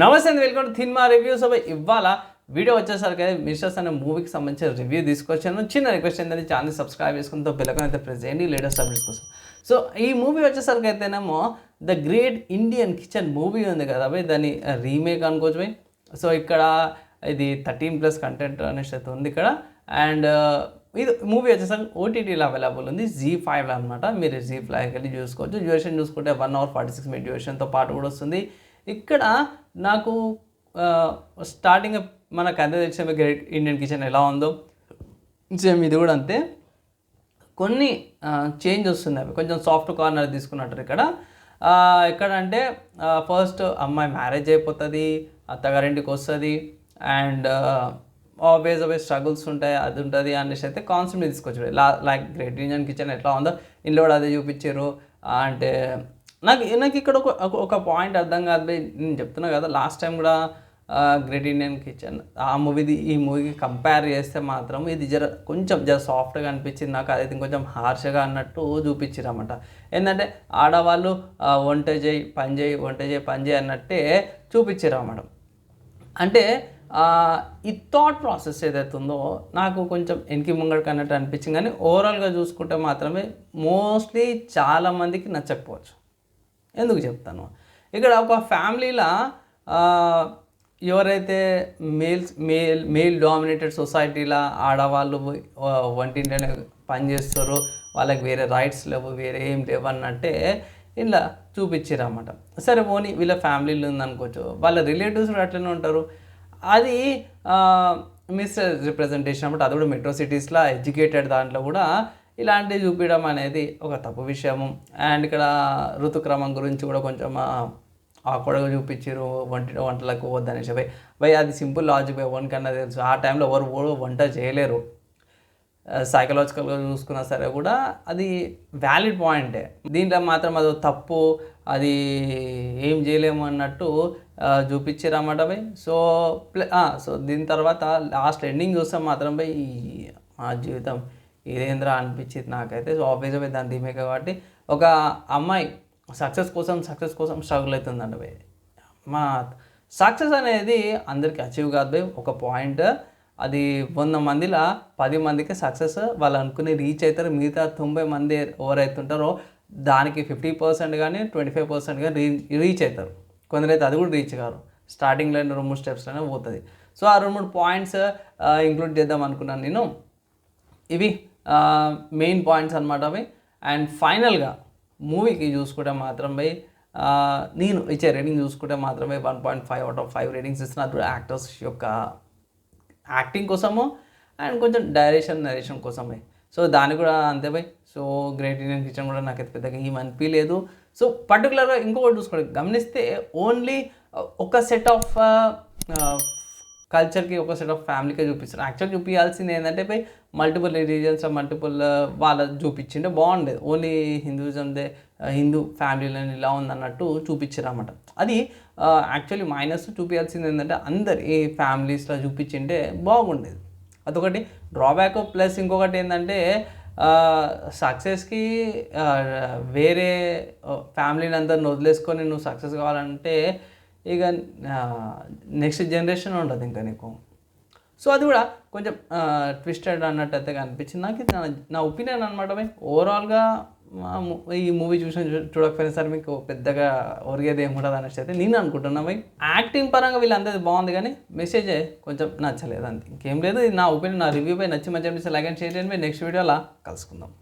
నమస్తే అండి welcome to cinema reviews. అవి ఇవాళ వీడియో వచ్చేసరికి అయితే మిస్టర్స్ అనే మూవీకి సంబంధించిన రివ్యూ తీసుకొచ్చాను. చిన్న రిక్వెస్ట్ ఏంటంటే ఛానల్ సబ్స్క్రైబ్ చేసుకుంటూ బెల్లకన్ అయితే ప్రెస్ చేయండి లేటెస్ట్ అప్డేట్స్ కోసం. సో ఈ మూవీ వచ్చేసరికి అయితేనేమో the great Indian kitchen movie ఉంది కదా అవి దాని రీమేక్ అనుకోవచ్చు భయ్. సో ఇక్కడ ఇది థర్టీన్ ప్లస్ కంటెంట్ అనేసి అయితే ఉంది ఇక్కడ. అండ్ ఇది మూవీ వచ్చేసరికి ఓటీటీలో అవైలబుల్ ఉంది జీ ఫైవ్లో అనమాట మీరు జీ ఫైవ్కి వెళ్ళి చూసుకోవచ్చు. డ్యూరేషన్ చూసుకుంటే one hour forty six minute డ్యూరేషన్తో పాటు కూడా వస్తుంది. ఇక్కడ నాకు స్టార్టింగ్ మనకు అంతే తెలిసిన గ్రేట్ ఇండియన్ కిచెన్ ఎలా ఉందో. సేమ్ ఇది కూడా అంతే. కొన్ని చేంజ్ వస్తున్నాయి. అవి కొంచెం సాఫ్ట్ కార్నర్ తీసుకున్నట్టు ఇక్కడ. ఎక్కడ అంటే ఫస్ట్ అమ్మాయి మ్యారేజ్ అయిపోతుంది అత్తగారింటికి వస్తుంది అండ్ ఆబ్వియస్ అవే స్ట్రగుల్స్ ఉంటాయి అది ఉంటుంది అనేసి అయితే కాన్సెప్ట్ తీసుకొచ్చాడు లా లైక్ గ్రేట్ ఇండియన్ కిచెన్ ఎట్లా ఉందో. ఇంట్లో కూడా అదే చూపించారు. అంటే నాకు నాకు ఇక్కడ ఒక ఒక- పాయింట్ అర్థం కాదు నేను చెప్తున్నా కదా లాస్ట్ టైం కూడా గ్రేట్ ఇండియన్ కిచెన్ ఆ మూవీది ఈ మూవీకి కంపేర్ చేస్తే మాత్రం ఇది జర కొంచెం జర సాఫ్ట్గా అనిపించింది. నాకు అదైతే కొంచెం హార్ష్గా అన్నట్టు చూపించారు అనమాట ఏంటంటే ఆడవాళ్ళు వంట చేయి పని చేయి వంట చేయి పని చేయి అన్నట్టే చూపించారన్నమాట. అంటే ఈ థాట్ ప్రాసెస్ ఏదైతే ఉందో నాకు కొంచెం ఎనికి ముంగడికి అన్నట్టు అనిపించింది. కానీ ఓవరాల్గా చూసుకుంటే మాత్రమే మోస్ట్లీ చాలామందికి నచ్చకపోవచ్చు. ఎందుకు చెప్తాను? ఇక్కడ ఒక ఫ్యామిలీలో ఎవరైతే మేల్స్ మేల్ మేల్ డామినేటెడ్ సొసైటీలో ఆడవాళ్ళు వంటింటనే వంటింట్లోనే పని చేస్తారో వాళ్ళకి వేరే రైట్స్ లేవు వేరే ఏం లేవు అన్నట్టే ఇలా చూపించారన్నమాట. సరే పోనీ వీళ్ళ ఫ్యామిలీలో ఉందనుకోవచ్చు వాళ్ళ రిలేటివ్స్ కూడా అట్లనే ఉంటారు. అది మిస్ రిప్రజెంటేషన్ అనమాట అది కూడా మెట్రో సిటీస్లో ఎడ్యుకేటెడ్ దాంట్లో కూడా ఇలాంటివి చూపించడం అనేది ఒక తప్పు విషయము. అండ్ ఇక్కడ ఋతుక్రమం గురించి కూడా కొంచెం ఆకుడగా చూపించారు వంట వంటలకు వద్దని చెప్పి. భయ్ అది సింపుల్ లాజిక్ ఎవరికన్నా కన్నా తెలుసు. ఆ టైంలో ఎవరు కూడా వంట చేయలేరు. సైకలాజికల్గా చూసుకున్నా సరే కూడా అది వ్యాలిడ్ పాయింటే దీంట్లో మాత్రం అది తప్పు అది ఏం చేయలేము అన్నట్టు చూపించారన్నమాట అన్నమాట భయ్ సో ప్లే సో దీని తర్వాత లాస్ట్ ఎండింగ్ చూస్తే మాత్రం భయ్ ఈ మా జీవితం ఇదేంద్రా అనిపించింది నాకైతే. సో ఆబ్వియస్గా దాని ధీమే కాబట్టి ఒక అమ్మాయి సక్సెస్ కోసం సక్సెస్ కోసం స్ట్రగుల్ అవుతుందండి భయ్ మా సక్సెస్ అనేది అందరికీ అచీవ్ కాదు భయ్ ఒక పాయింట్ అది వంద మందిలో పది మందికి సక్సెస్ వాళ్ళు అనుకుని రీచ్ అవుతారు. మిగతా తొంభై మంది ఎవరైతుంటారో దానికి ఫిఫ్టీ పర్సెంట్ కానీ ట్వంటీ ఫైవ్ పర్సెంట్ కానీ రీ రీచ్ అవుతారు. కొందరైతే అది కూడా రీచ్ కారు. స్టార్టింగ్లో రెండు మూడు స్టెప్స్లోనే పోతుంది. సో ఆ రెండు మూడు పాయింట్స్ ఇంక్లూడ్ చేద్దాం అనుకున్నాను నేను. ఇవి. మెయిన్ పాయింట్స్ అనమాట అవి. అండ్ ఫైనల్గా మూవీకి చూసుకుంటే మాత్రం పోయి నేను ఇచ్చే రేటింగ్ చూసుకుంటే మాత్రమే one point five out of five ratings ఇస్తున్నారు యాక్టర్స్ యొక్క యాక్టింగ్ కోసము అండ్ కొంచెం డైరెక్షన్ నరేషన్ కోసమే సో దాన్ని కూడా అంతే పోయి సో గ్రేట్ ఇండియన్ కిచెన్ కూడా నాకైతే పెద్దగా ఏం అనిపించలేదు సో పర్టికులర్గా ఇంకొకటి చూసుకోండి. గమనిస్తే ఓన్లీ ఒక సెట్ ఆఫ్ కల్చర్కి ఒక సెట్ ఆఫ్ ఫ్యామిలీకే చూపిస్తారు యాక్చువల్ చూపించాల్సింది ఏంటంటే పోయి మల్టిపుల్ రిలీజియన్స్ మల్టిపుల్ వాళ్ళ చూపించింటే బాగుండేది. ఓన్లీ హిందూయిజందే హిందూ ఫ్యామిలీలో ఇలా ఉందన్నట్టు చూపించారు అనమాట అది యాక్చువల్లీ మైనస్ చూపించాల్సింది ఏంటంటే అందరి ఫ్యామిలీస్లో చూపించింటే బాగుండేది. అదొకటి. డ్రాబ్యాక్ ప్లస్ ఇంకొకటి ఏంటంటే సక్సెస్కి uh, uh, వేరే uh, ఫ్యామిలీని అందరిని వదిలేసుకొని నువ్వు సక్సెస్ కావాలంటే ఇక నెక్స్ట్ జనరేషన్ ఉండదు ఇంకా నీకు. సో అది కూడా కొంచెం ట్విస్టెడ్ అన్నట్టు అయితే అనిపించింది నాకు ఇది నా- ఒపీనియన్ అనమాట భయ్. ఓవరాల్గా ఈ మూవీ చూసిన చూడకపోయినా సరే మీకు పెద్దగా ఒరిగేది ఏమి ఉండదు అనేసి అయితే నేను అనుకుంటున్నా భయ్. యాక్టింగ్ పరంగా వీళ్ళందరిది బాగుంది కానీ మెసేజే కొంచెం నచ్చలేదు అంతే. ఇంకేం లేదు నా ఒపీనియన్ నా రివ్యూ పై నచ్చి మంచి అనిపిస్తే లైక్ అండ్ షేర్ చేయండి నెక్స్ట్ వీడియోలో కలుసుకుందాం.